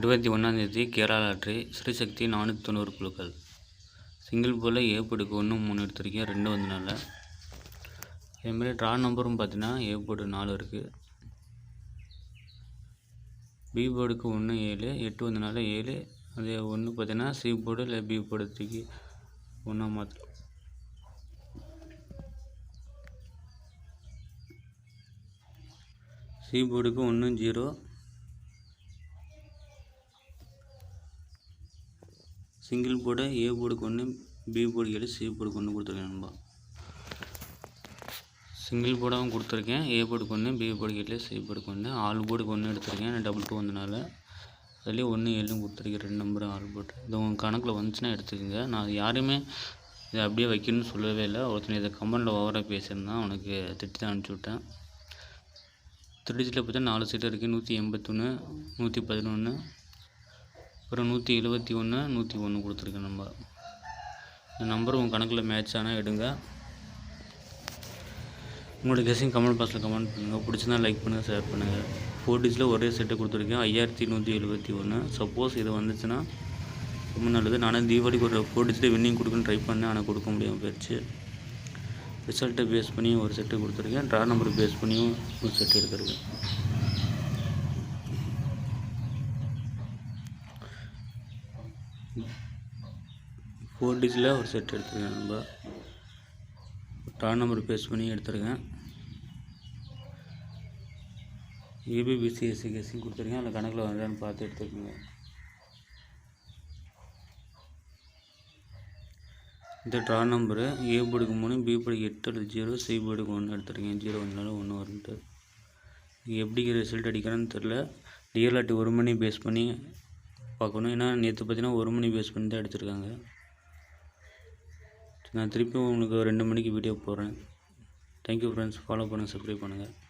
இருபத்தி ஒன்றாந்தேதி கேரளா லாட்ரி ஸ்ரீசக்தி நானூற்றி தொண்ணூறு குழுக்கள். சிங்கிள் போல் ஏ போர்டுக்கு ஒன்று மூணு எடுத்திருக்கேன் ரெண்டு வந்தனால. அதேமாதிரி ட்ரா நம்பரும் பார்த்தீங்கன்னா ஏ போர்டு நாலு இருக்குது பி போர்டுக்கு ஒன்று ஏழு எட்டு வந்தனால ஏழு. அதே ஒன்று பார்த்தீங்கன்னா சி போர்டு இல்லை பி போர்டு தூக்கி ஒன்றா மாற்றலாம் சி போர்டுக்கு ஒன்று ஜீரோ சிங்கிள் போர்டு ஏ போர்டுக்கு ஒன்று பி போர்டு ஏழு சி போர்டுக்கு ஒன்று கொடுத்துருக்கேன் நண்பா. சிங்கிள் போர்டாகவும் கொடுத்துருக்கேன். ஏ போர்டுக்கு ஒன்று பி போர்டுக்கு ஏழு சி போர்டுக்கு ஒன்று ஆல் போர்டுக்கு ஒன்று எடுத்திருக்கேன் டபுள் டூ வந்தனால அதுலேயும் ஒன்று ஏழும் கொடுத்துருக்கேன். ரெண்டு நம்பரும் ஆல் போர்டு இது உங்கள் கணக்கில் வந்துச்சுன்னா எடுத்துக்கோங்க. நான் யாரையுமே இதை அப்படியே வைக்கணும்னு சொல்லவே இல்லை. ஒருத்தனை இதை கமெண்டில் ஓவராக பேசியிருந்தான் அவனுக்கு திட்டி தான் அனுப்பிச்சி விட்டேன். திருச்சியில் பார்த்தா நாலு சீட்டு இருக்குது நூற்றி எண்பத்தொன்று நூற்றி பதினொன்று அப்புறம் நூற்றி எழுபத்தி ஒன்று நூற்றி ஒன்று கொடுத்துருக்கேன் நம்பர் இந்த நம்பர் உங்கள் கணக்கில் மேட்ச் ஆனால் எடுங்க. உங்களோட கெஸ்ஸிங் கமெண்ட் பாக்ஸில் கமெண்ட் பண்ணுங்கள் பிடிச்சிருந்தா லைக் பண்ணுங்கள் ஷேர் பண்ணுங்கள் ஃபோர் டிஜிட்டில் ஒரே செட்டு கொடுத்துருக்கேன். ஐயாயிரத்தி நூற்றி எழுபத்தி ஒன்று சப்போஸ் இது வந்துச்சுன்னா ரொம்ப நல்லது. நானே தீபாவளிக்கு ஒரு ஃபோர் டிஜிட்டில் வின்னிங் கொடுக்குன்னு ட்ரை பண்ணேன். ஆனால் கொடுக்க முடியாமல் போயிடுச்சு ரிசல்ட்டை பேஸ் பண்ணி ஒரு செட்டு கொடுத்துருக்கேன். ட்ரா நம்பர் பேஸ் பண்ணியும் ஒரு செட்டு எடுத்துருக்கேன். ஃபோர் டிஜிட்டில் ஒரு செட் எடுத்துருக்கேன். நம்ம ட்ரா நம்பர் பேஸ் பண்ணி எடுத்துருக்கேன். ஏபிபிசிஎஸ்சி கெஸ்ஸிங் கொடுத்துருக்கேன். அதில் கணக்கில் வந்தான்னு பார்த்து எடுத்துக்கோங்க இந்த ட்ரா நம்பரு ஏ போர்டுக்கு மூணு பி போர்டுக்கு எட்டு அல்லது ஜீரோ சி போர்டுக்கு ஒன்று எடுத்துருக்கேன். ஜீரோ வந்தாலும் ஒன்று வரும்ட்டு எப்படி ரிசல்ட் அடிக்கிறேன்னு தெரில டிஎல்ஆர்டி ஒரு மணி பேஸ் பண்ணி பார்க்கணும். ஏன்னா நேற்று பார்த்தீங்கன்னா ஒரு மணி பேஸ் பண்ணி தான் எடுத்திருக்காங்க. நான் திருப்பி உங்களுக்கு ரெண்டு மணிக்கு வீடியோ போடுறேன். தேங்க்யூ ஃப்ரெண்ட்ஸ் ஃபாலோ பண்ணுங்கள் சப்ஸ்கிரைப் பண்ணுங்கள்